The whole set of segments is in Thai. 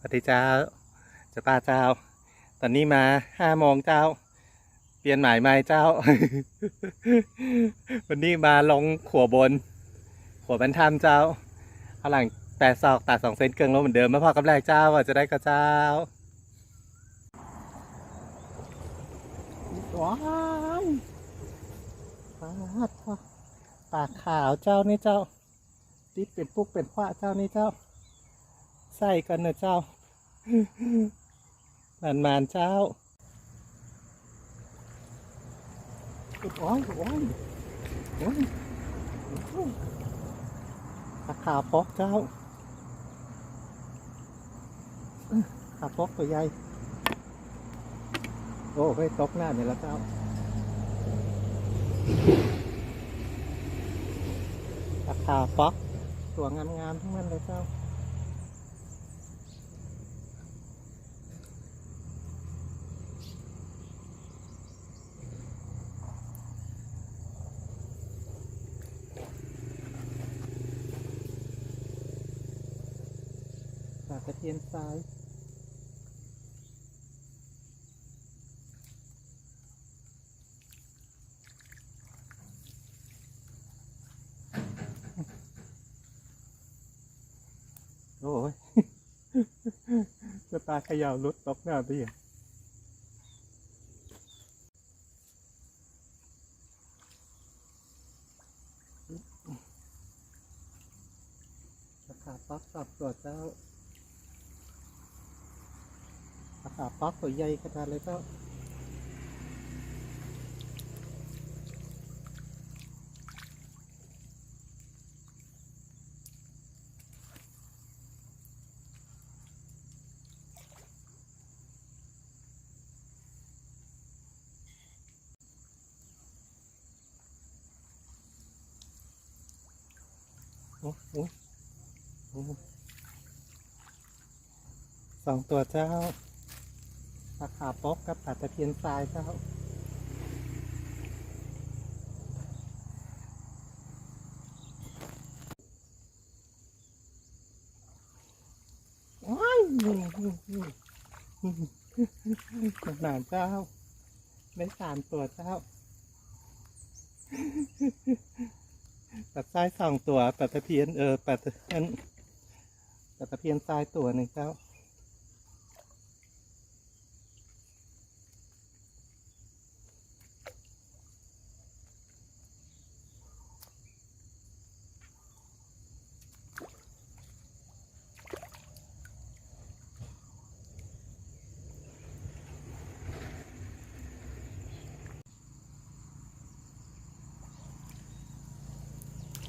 สวัสดีเจ้าจ้าป้าเจ้า ตอนนี้มาห้าโมงเจ้า เปลี่ยนหมายใหม่เจ้า วันนี้มาลงขัวบน ขัวบรรทัมเจ้าเอาหลังแปดศอกตัดสองเซนเกิงลงเหมือนเดิมมาพอกำแรกเจ้าว่าจะได้กับเจ้าว้าวปลาปลาขาวเจ้านี่เจ้าติดเป็นปุ๊กเป็นขว้าเจ้านี่เจ้า ใส่กันนะเจ้ามานมานๆเจ้าโอ้ยโอ้ยโอ้ยโอ้ยปลาขาวพอกเจ้าขาพอกตัวใหญ่ โอ้ไปตกหน้าเนี่ยแล้วเจ้าราคาป๊อกตัวงามๆทั้งนั้นเลยเจ้า กระเทียมทรายโอ้ยจะตาขย่ารุดตกหน้าพี่ราคาป๊อกสอบตัวเจ้า ราคาป๊อกตัวใหญ่ขนาดเลยเจ้าโอ้โหโอ้โหสองตัวเจ้า ปลาขาป๊อกกับปลาตะเพียนทรายเจ้าว้ายขนาดเจ้า ได้สามตัวเจ้าปัดซ้ายสองตัวปัดตะเพียนเออปัดตะเพียนปัดตะเพียนซ้ายตัวหนึ่งเจ้า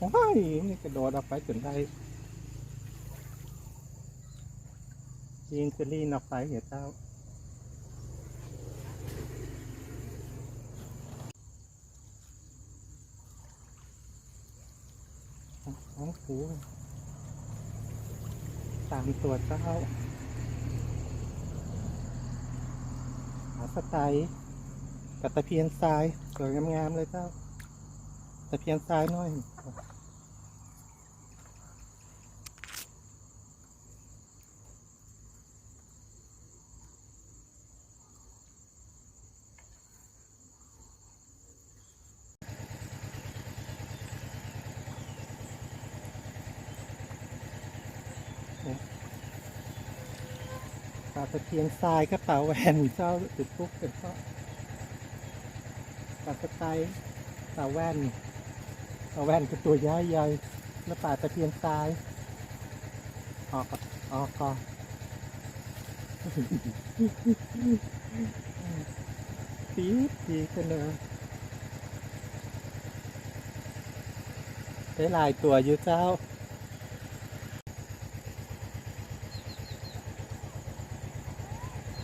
ว้ายนี่กระโดดออกไปจนได้ยิงจะลีนออกไปเหรอเจ้าโอ้โหตามตัวเจ้าหาสไตล์กับตะเพียนทรายสวยงามๆเลยเจ้า ตะเพียนทรายน่อยปลาตะเพียนทรายกระเป๋าแหวนเจ้าติดปุ๊กเป็นก็ปลาสไตล์ปลาแว่น ปลาแว่นคือตัวใหญ่ใหญ่แล้วปลาตะเพียนทราย ออกก่อออกก่อนปี๊ดปีกันเลยได้ลายตัวอยู่เจ้า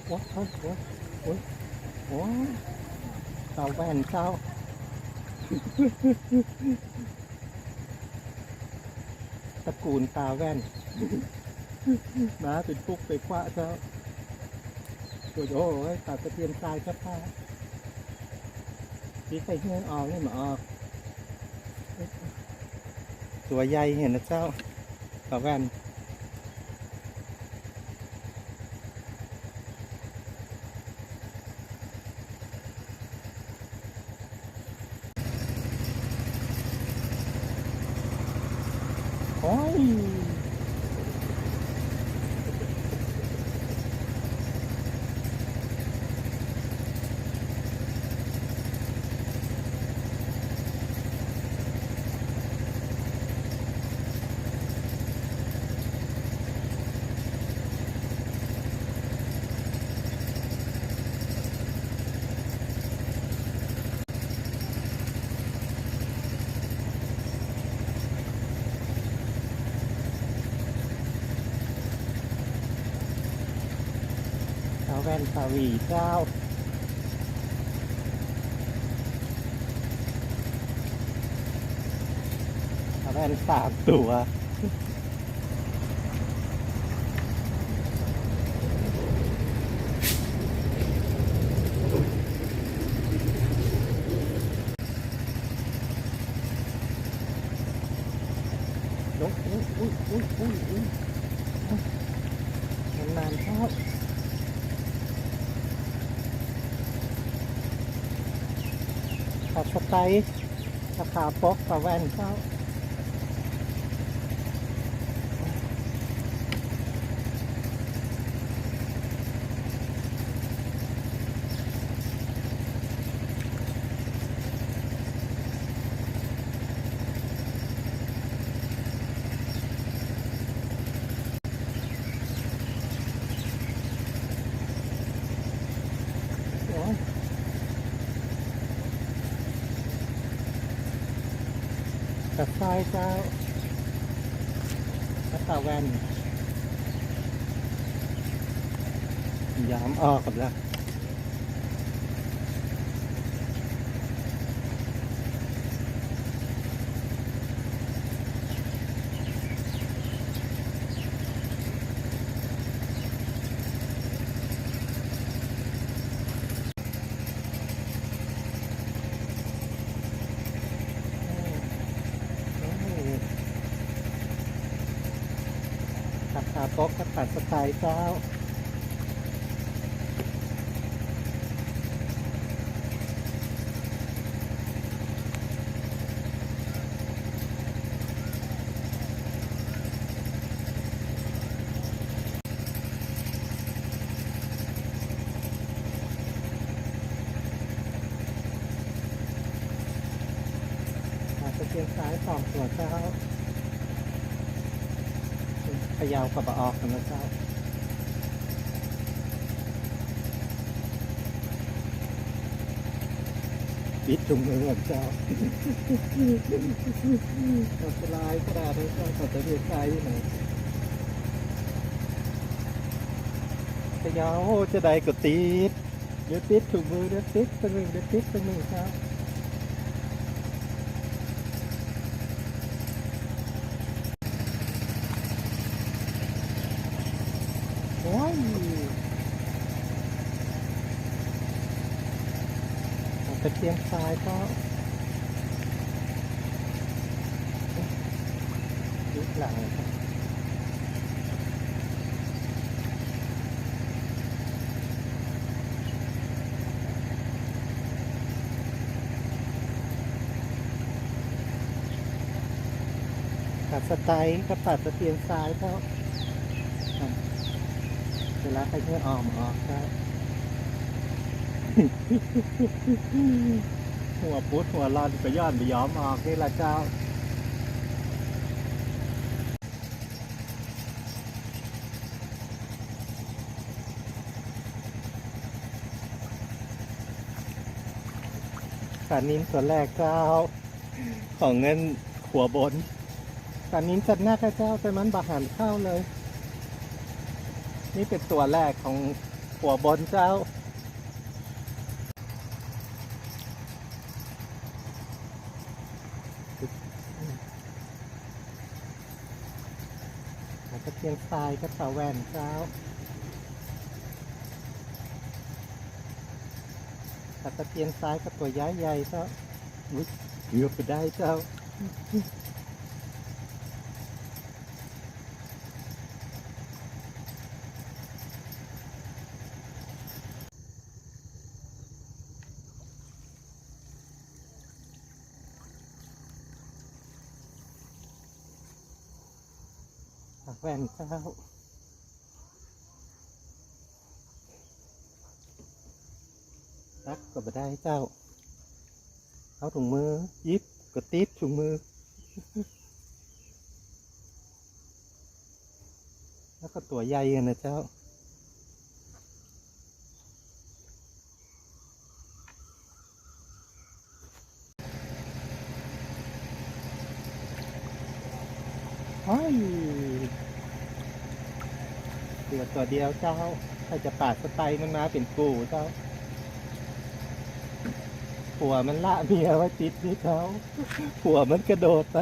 โอ้โหโอ้โหโอ้โหเต่าแว่นเจ้า ตระกูลตาแว่นมาเป็นปุ๊กไปคว้าเจ้าโอ้โหตาตะเพียนทรายครับพ่าพี่ใส่เงื่อนออกนี่มาออก ตัวใหญ่เห็นนะเจ้าตาแว่น Oh. แว่นสวีเจ้าแว่นสามตัวอุ้ยอุ้ยอุ้ยอุ้ยอุ้ยนานๆเข้า กับสไตล์ราคาป๊อกกับแว่นเข้า กับทรายเจ้าแล้วตาแวนยามออกกับแล้ว ราคาโต๊ะก็ตัดสไตล์เจ้าอาตะเกียงซ้ายสองตัวเจ้า พยาวกับบะออกกันนะเจ้าปิดถุงมือกับเจ้าอันตรายกระดาษเลยเจ้าตัดตะเกียงซ้ายที่ไหนพยาวจะได้ก็ติดเดี๋ยวติดถุงมือเดี๋ยวติดตัวหนึ่งเดี๋ยวติดตัวหนึ่งครับ โอ้ย เชียงซ้ายก็ยุบหลังครับัดสไตล์ก็ตัดตะเกียงซ้ายก็เวลาไปเพื่อออมออกครับ หัวพุดหัวรอนไปย้อนไปย้อมออกนี่ละเจ้าสานินตัวแรกเจ้า ของเงินหัวบนสานินจัดหน้าข้าเจ้าแต่มันบาหันเข้าเลย นี่เป็นตัวแรกของหัวบนเจ้า เียนทรายก็ตาแวนเจ้าแต่ตะเพียนซ้ายกับตัวย้ายใหญ่เจ้าอุ๊ยเกือบไปได้เจ้า แว่นเจ้ารักก็บ่ได้เจ้า เอาถุงมือ ยิบก็ติดถุงมือ แล้วก็ตัวใหญ่กันนะเจ้าโอ้ย ลือตัวเดียวเจ้า ถ้าจะปาดสไตล์มันมาเป็นกูเจ้าผัวมันละเมียไว้ติดนี่เขาผัวมันกระโดดไป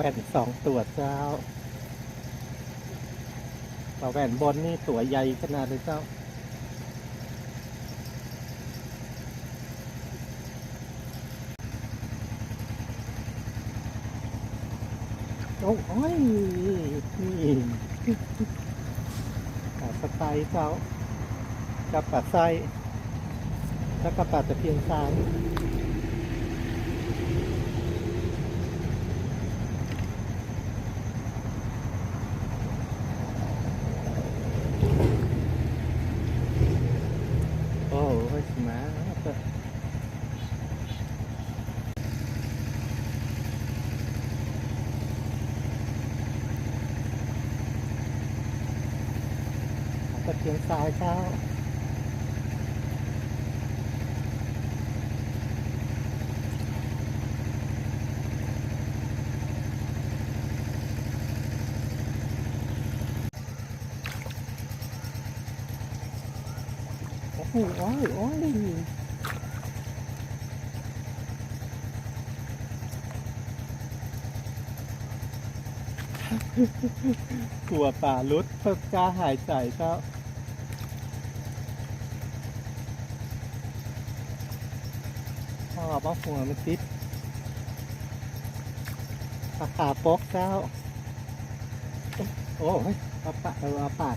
แว่นสองตัวเจ้าปลาแว่นบนนี่ตัวใหญ่ขนาดเลยเจ้า โอ้ยนี่ปลาสไตล์เจ้ากับปลาไส้แล้วก็ปลาตะเพียนทราย โอ้ยสมาร์ทตะ เพียนทรายเจ้าโอ้โหโอ้ยโอ้ยกลัวป่าลุดเพิ่งกล้าหายใจเจ้า อบเอาหัวมันติดปากขาปอกเจ้า โอ้ยเอาปากเอาเอาปาก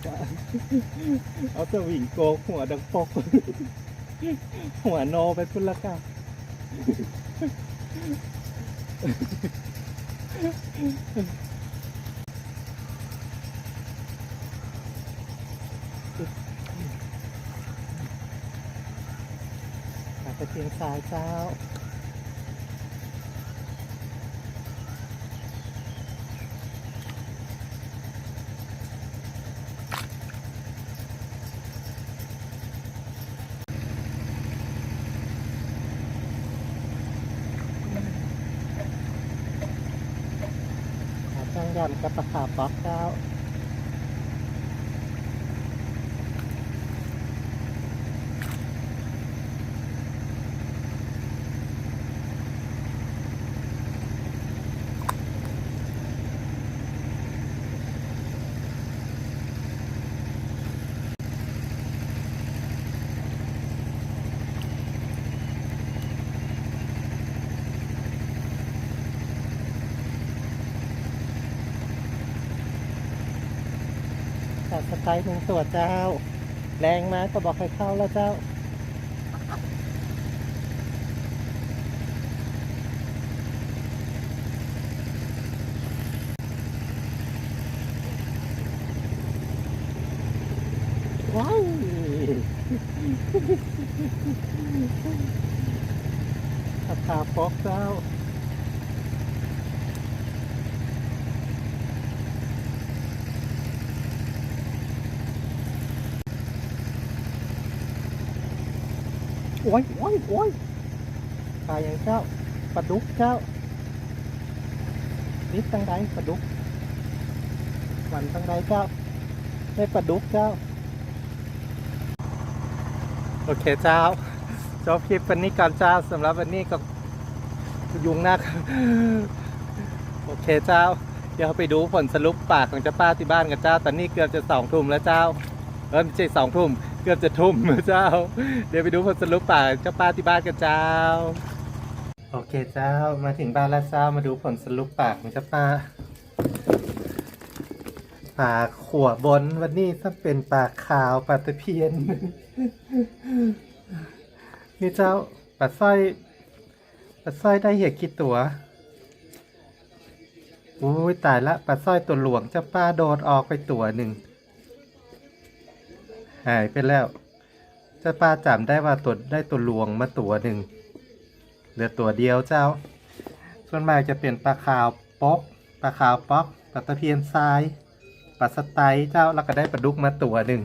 เอาสวิงโกหัวดังปอก หัวโนไปพุ่นละกันปาก ตะเพียงสายเจ้าขาตั้งยำกับปลาขาป๊อกเจ้า ตัดสไตล์หนึ่งตัวเจ้า แรงมากก็บอกให้เข้าแล้วเจ้า ว้าวราคาฟอกเจ้า โอ้ยโอ้ยโอ้ยตายอย่างเจ้าปลาดุกเจ้านิดตั้งใดปลาดุกหวันตั้งใดเจ้าได้ปลาดุกเจ้า โอเคเจ้าจบคลิปวันนี้ก่อนเจ้าสำหรับวันนี้ก็ยุงนักโอเคเจ้า เดี๋ยวไปดูผลสรุปปากของเจ้าป้าที่บ้านกันเจ้า ตอนนี้เกือบจะสองทุ่มแล้วเจ้า เออไม่ใช่สองทุ่ม เกือบจะทุ่มเจ้า เดี๋ยวไปดูผลสรุปปากเจ้าป้าที่บ้านกันเจ้า โอเคเจ้ามาถึงบ้านแล้วเจ้ามาดูผลสรุปปากมันจะปลาปลาขวบนวันนี้ต้องเป็นปลาขาวปลาตะเพียน นี่เจ้าปลาสร้อยปลาสร้อยได้เหยกี่ตัวโอ้ยตายละปลาสร้อยตัวหลวงเจ้าป้าโดดออกไปตัวหนึ่ง หายไปแล้วเจ้าป้าจำได้ว่าตัวได้ตัวหลวงมาตัวหนึ่งเหลือตัวเดียวเจ้า ส่วนมากจะเป็นปลาขาวป๊อกปลาขาวป๊อกปลาตะเพียนทรายปลาสไตล์เจ้าแล้วก็ได้ปลาดุกมาตัวหนึ่ง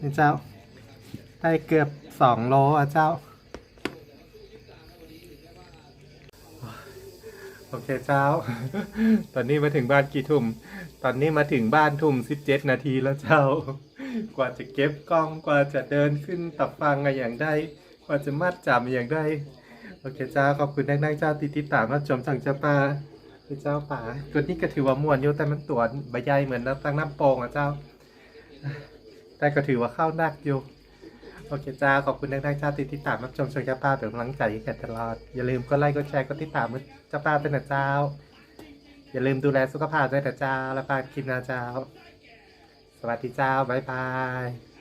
นี่เจ้า ได้เกือบสองโลอะเจ้าโอเคเจ้า ตอนนี้มาถึงบ้านกี่ทุ่ม ตอนนี้มาถึงบ้านทุ่มสิบเจ็ดนาทีแล้วเจ้า กว่าจะเก็บกล้องกว่าจะเดินขึ้นตับฟังอะไรอย่างได้กว่าจะมัดจำอย่างได้โอเคเจ้าขอบคุณนักๆเจ้าที่ติดตามรับชมสั่งเจ้าปลาคือเจ้าป่าตัวนี้ก็ถือว่ามวนอยู่แต่มันตัวใบใหญ่เหมือนน้ำตั้งน้ำโป่งอะเจ้า แต่ก็ถือว่าเข้านักอยู่โอเคจ้า ขอบคุณนักๆเจ้าที่ติดตามรับชมช่วยเจ้าป้าเป็นกำลังใจให้กันตลอด อย่าลืมกดไลค์กดแชร์กดติดตามเจ้าป้าเป็นนะเจ้า อย่าลืมดูแลสุขภาพด้วยนะเจ้า แล้วปาคลิปนะเจ้า สวัสดีเจ้า บ๊ายบาย